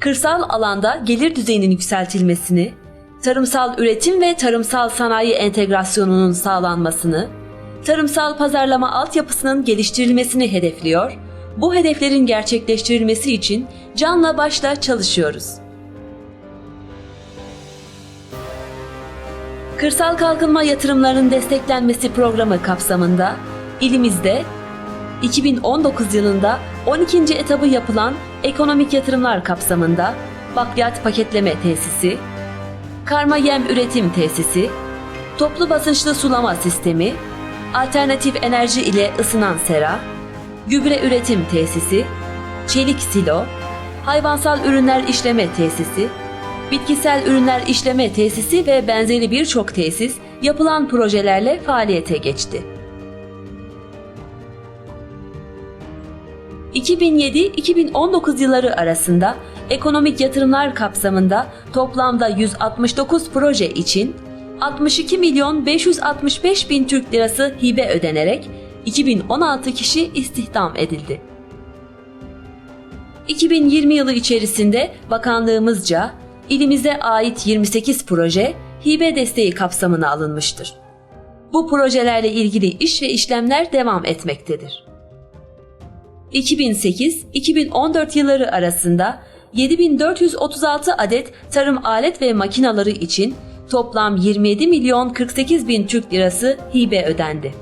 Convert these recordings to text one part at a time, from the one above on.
kırsal alanda gelir düzeyinin yükseltilmesini, tarımsal üretim ve tarımsal sanayi entegrasyonunun sağlanmasını, tarımsal pazarlama altyapısının geliştirilmesini hedefliyor. Bu hedeflerin gerçekleştirilmesi için canla başla çalışıyoruz. Kırsal kalkınma yatırımlarının desteklenmesi programı kapsamında ilimizde 2019 yılında 12. etabı yapılan ekonomik yatırımlar kapsamında bakliyat paketleme tesisi, karma yem üretim tesisi, toplu basınçlı sulama sistemi, alternatif enerji ile ısınan sera, gübre üretim tesisi, çelik silo, hayvansal ürünler işleme tesisi, bitkisel ürünler işleme tesisi ve benzeri birçok tesis yapılan projelerle faaliyete geçti. 2007-2019 yılları arasında ekonomik yatırımlar kapsamında toplamda 169 proje için 62 milyon 565 bin Türk lirası hibe ödenerek 2016 kişi istihdam edildi. 2020 yılı içerisinde bakanlığımızca ilimize ait 28 proje hibe desteği kapsamına alınmıştır. Bu projelerle ilgili iş ve işlemler devam etmektedir. 2008-2014 yılları arasında 7436 adet tarım alet ve makinaları için toplam 27 milyon 48 bin Türk lirası hibe ödendi.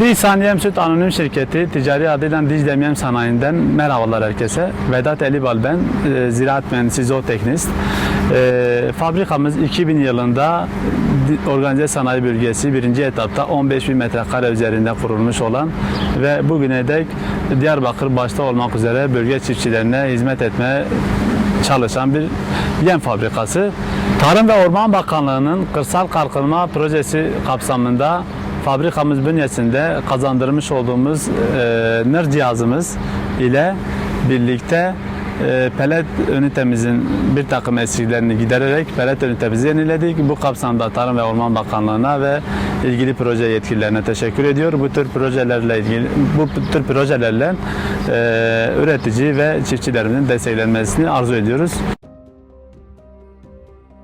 Bir Saniye Süt Anonim Şirketi ticari adıyla Dicle Yem Sanayi'nden merhabalar herkese. Vedat Elibal ben, e, ziraat mühendisi zooteknist. E, fabrikamız 2000 yılında di- organize sanayi bölgesi birinci etapta 15 bin metrekare üzerinde kurulmuş olan ve bugüne dek Diyarbakır başta olmak üzere bölge çiftçilerine hizmet etmeye çalışan bir yem fabrikası. Tarım ve Orman Bakanlığı'nın kırsal kalkınma projesi kapsamında fabrikamız bünyesinde kazandırmış olduğumuz e, nır cihazımız ile birlikte e, pelet ünitemizin bir takım eksiklerini gidererek pelet ünitemizi yeniledik. Bu kapsamda Tarım ve Orman Bakanlığı'na ve ilgili proje yetkililerine teşekkür ediyor. Bu tür projelerle ilgili bu tür projelerle e, üretici ve çiftçilerimizin desteklenmesini arzu ediyoruz.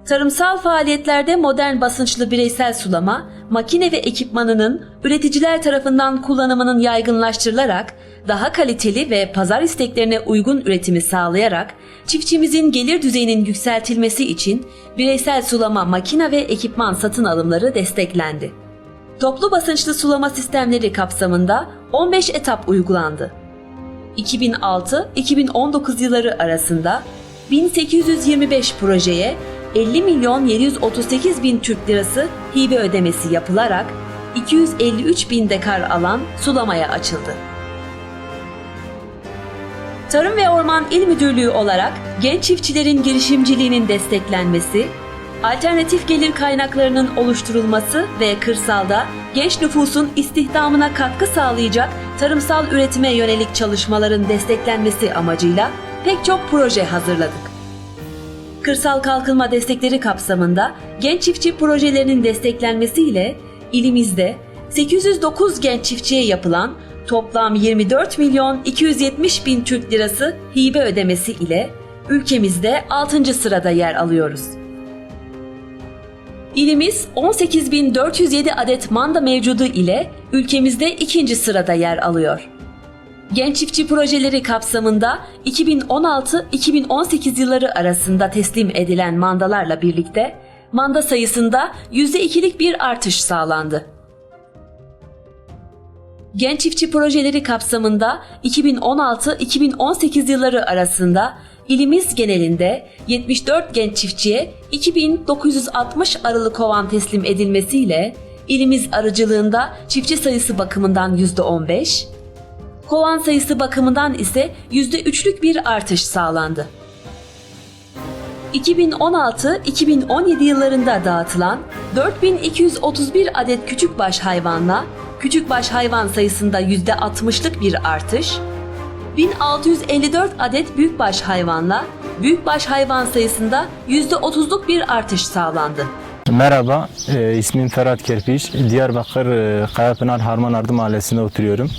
Tarımsal faaliyetlerde modern basınçlı bireysel sulama, makine ve ekipmanının üreticiler tarafından kullanımının yaygınlaştırılarak, daha kaliteli ve pazar isteklerine uygun üretimi sağlayarak, çiftçimizin gelir düzeyinin yükseltilmesi için bireysel sulama makine ve ekipman satın alımları desteklendi. Toplu basınçlı sulama sistemleri kapsamında 15 etap uygulandı. 2006-2019 yılları arasında 1825 projeye 50 milyon 738 bin Türk lirası hibe ödemesi yapılarak 253 bin dekar alan sulamaya açıldı. Tarım ve Orman İl Müdürlüğü olarak genç çiftçilerin girişimciliğinin desteklenmesi, alternatif gelir kaynaklarının oluşturulması ve kırsalda genç nüfusun istihdamına katkı sağlayacak tarımsal üretime yönelik çalışmaların desteklenmesi amacıyla pek çok proje hazırladık. Kırsal kalkınma destekleri kapsamında genç çiftçi projelerinin desteklenmesiyle ilimizde 809 genç çiftçiye yapılan toplam 24 milyon 270 bin Türk lirası hibe ödemesi ile ülkemizde 6. sırada yer alıyoruz. İlimiz 18.407 adet manda mevcudu ile ülkemizde ikinci sırada yer alıyor. Genç çiftçi projeleri kapsamında 2016-2018 yılları arasında teslim edilen mandalarla birlikte manda sayısında %2'lik bir artış sağlandı. Genç çiftçi projeleri kapsamında 2016-2018 yılları arasında ilimiz genelinde 74 genç çiftçiye 2960 arılı kovan teslim edilmesiyle ilimiz arıcılığında çiftçi sayısı bakımından %15, kovan sayısı bakımından ise %3'lük bir artış sağlandı. 2016-2017 yıllarında dağıtılan 4231 adet küçükbaş hayvanla küçükbaş hayvan sayısında %60'lık bir artış, 1654 adet büyükbaş hayvanla büyükbaş hayvan sayısında %30'luk bir artış sağlandı. Merhaba, e, ismim Ferhat Kerpiç. Diyarbakır e, Kayapınar Harman Ardı Mahallesi'nde oturuyorum.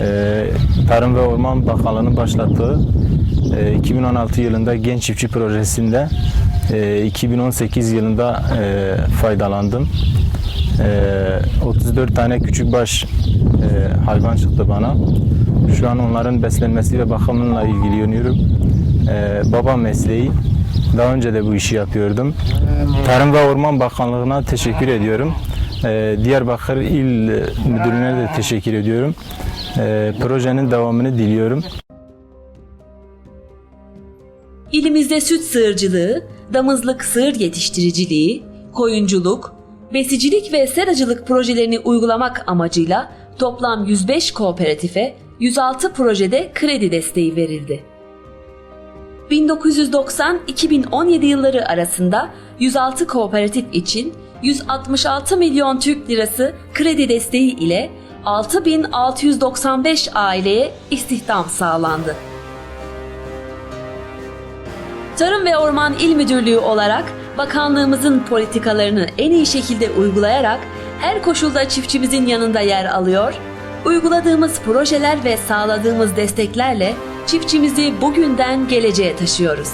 E, Tarım ve Orman Bakanlığı'nın başlattığı e, 2016 yılında Genç Çiftçi Projesi'nde e, 2018 yılında e, faydalandım. E, 34 tane küçükbaş e, hayvan çıktı bana. Şu an onların beslenmesi ve bakımıyla ilgileniyorum. E, baba mesleği. Daha önce de bu işi yapıyordum. Tarım ve Orman Bakanlığı'na teşekkür ediyorum. E, Diyarbakır İl Müdürlüğü'ne de teşekkür ediyorum. E, projenin devamını diliyorum. İlimizde süt sığırcılığı, damızlık sığır yetiştiriciliği, koyunculuk, besicilik ve seracılık projelerini uygulamak amacıyla toplam 105 kooperatife 106 projede kredi desteği verildi. 1990-2017 yılları arasında 106 kooperatif için 166 milyon Türk lirası kredi desteği ile 6695 aileye istihdam sağlandı. Tarım ve Orman İl Müdürlüğü olarak bakanlığımızın politikalarını en iyi şekilde uygulayarak her koşulda çiftçimizin yanında yer alıyor, uyguladığımız projeler ve sağladığımız desteklerle çiftçimizi bugünden geleceğe taşıyoruz.